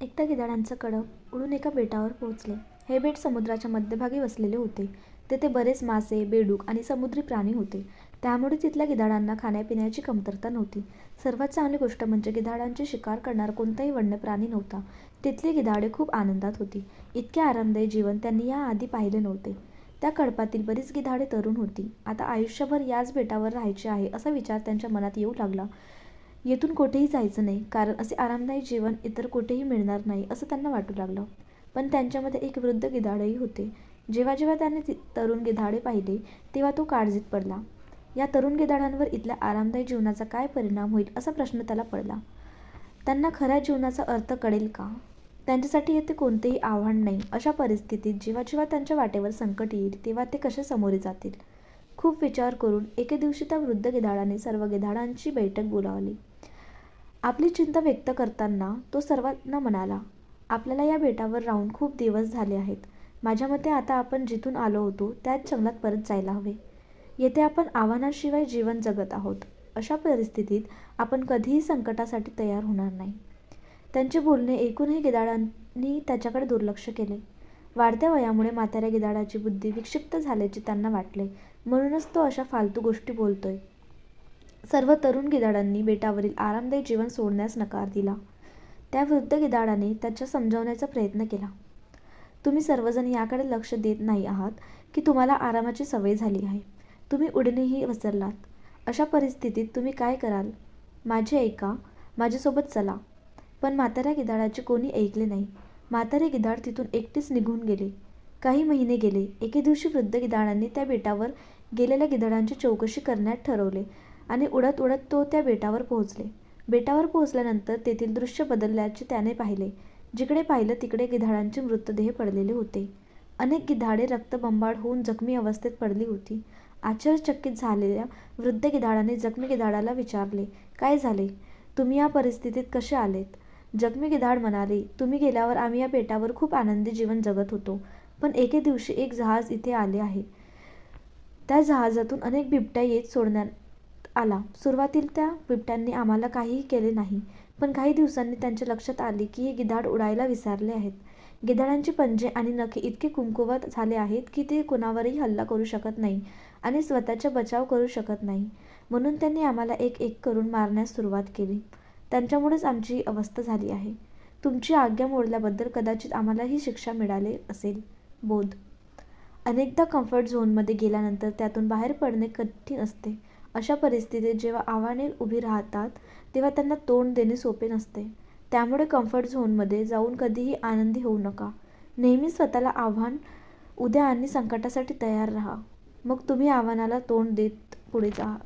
एकदा गिधाडांचं कडक उडून एका बेटावर पोहोचले. हे बेट समुद्राच्या मध्यभागी वसलेले होते. तेथे बरेच मासे, बेडूक आणि समुद्री प्राणी होते. त्यामुळे तिथल्या गिधाडांना खाण्यापिण्याची कमतरता नव्हती. सर्वात चांगली गोष्ट म्हणजे गिधाडांची शिकार करणार कोणताही वन्य प्राणी नव्हता. तिथली गिधाडे खूप आनंदात होती. इतके आरामदायी जीवन त्यांनी याआधी पाहिले नव्हते. त्या कडपातील बरीच गिधाडे तरुण होती. आता आयुष्यभर याच बेटावर राहायचे आहे असा विचार त्यांच्या मनात येऊ लागला. येथून कोठेही जायचं नाही, कारण असे आरामदायी जीवन इतर कुठेही मिळणार नाही असं त्यांना वाटू लागलं. पण त्यांच्यामध्ये एक वृद्ध गिधाडही होते. जेव्हा जेव्हा त्याने तरुण गिधाडे पाहिले, तेव्हा तो काळजीत पडला. या तरुण गिधाडांवर इथल्या आरामदायी जीवनाचा काय परिणाम होईल असा प्रश्न त्याला पडला. त्यांना खऱ्या जीवनाचा अर्थ कळेल का? त्यांच्यासाठी येथे कोणतेही आव्हान नाही अशा परिस्थितीत जेव्हा जेव्हा त्यांच्या वाटेवर संकट येईल तेव्हा ते कसे सामोरे जातील? खूप विचार करून एके दिवशी त्या वृद्ध गिधाडाने सर्व गिधाडांची बैठक बोलावली. आपली चिंता व्यक्त करताना तो सर्वांना म्हणाला, आपल्याला या बेटावर राहून खूप दिवस झाले आहेत. माझ्या मते आता आपण जिथून आलो होतो त्याच जंगलात परत जायला हवे. येथे आपण आव्हानाशिवाय जीवन जगत आहोत. अशा परिस्थितीत आपण कधीही संकटासाठी तयार होणार नाही. त्यांचे बोलणे ऐकूनही गिदाडांनी त्याच्याकडे दुर्लक्ष केले. वाढत्या वयामुळे म्हाताऱ्या गिदाडाची बुद्धी विक्षिप्त झाल्याचे त्यांना वाटले. म्हणूनच तो अशा फालतू गोष्टी बोलतोय. सर्व तरुण गिधाडांनी बेटावरील आरामदायी जीवन सोडण्यास नकार दिला. त्या वृद्ध गिधाडाने त्याच्या समजावण्याचा प्रयत्न केला. तुम्ही सर्वजण याकडे लक्ष देत नाही आहात की तुम्हाला आरामाची सवय झाली आहे. तुम्ही उडणेही विसरलात. अशा परिस्थितीत तुम्ही काय कराल? माझे ऐका, माझ्यासोबत चला. पण म्हाताऱ्या गिधाडाचे कोणी ऐकले नाही. म्हातारे गिधाड तिथून एकटेच निघून गेले. काही महिने गेले. एके दिवशी वृद्ध गिधाडांनी त्या बेटावर गेलेल्या गिधाडांची चौकशी करण्यात ठरवले आणि उडत उडत तो त्या बेटावर पोहोचले. बेटावर पोहोचल्यानंतर तेथील दृश्य बदलल्याचे त्याने पाहिले. जिकडे पाहिलं तिकडे गिधाडांचे मृतदेह पडलेले होते. अनेक गिधाडे रक्तबंबाळ होऊन जखमी अवस्थेत पडली होती. आश्चर्यचकित झालेल्या वृद्ध गिधाडाने जखमी गिधाडाला विचारले, काय झाले? तुम्ही या परिस्थितीत कसे आलेत? जखमी गिधाड म्हणाले, तुम्ही गेल्यावर आम्ही या बेटावर खूप आनंदी जीवन जगत होतो. पण एके दिवशी एक जहाज इथे आले आहे. त्या जहाजातून अनेक बिबट्या येत सोडण्यात आला. सुरुवातीला त्या बिबट्यांनी आम्हाला काहीही केले नाही. पण काही दिवसांनी त्यांच्या लक्षात आले की हे गिधाड उडायला विसरले आहेत. गिधाडांचे पंजे आणि नखे इतके कुमकुवत झाले आहेत की ते कुणावरही हल्ला करू शकत नाही आणि स्वतःचा बचाव करू शकत नाही. म्हणून त्यांनी आम्हाला एक एक करून मारण्यास सुरुवात केली. त्यांच्यामुळेच आमची ही अवस्था झाली आहे. तुमची आज्ञा मोडल्याबद्दल कदाचित आम्हाला ही शिक्षा मिळाली असेल. बोध अनेकदा कम्फर्ट झोनमध्ये गेल्यानंतर त्यातून बाहेर पडणे कठीण असते. अशा परिस्थितीत जेव्हा आव्हाने उभी राहतात तेव्हा त्यांना तोंड देणे सोपे नसते. त्यामुळे कम्फर्ट झोनमध्ये जाऊन कधीही आनंदी होऊ नका. नेहमी स्वतःला आव्हान, उद्या आणि संकटासाठी तयार राहा. मग तुम्ही आव्हानाला तोंड देत पुढे जा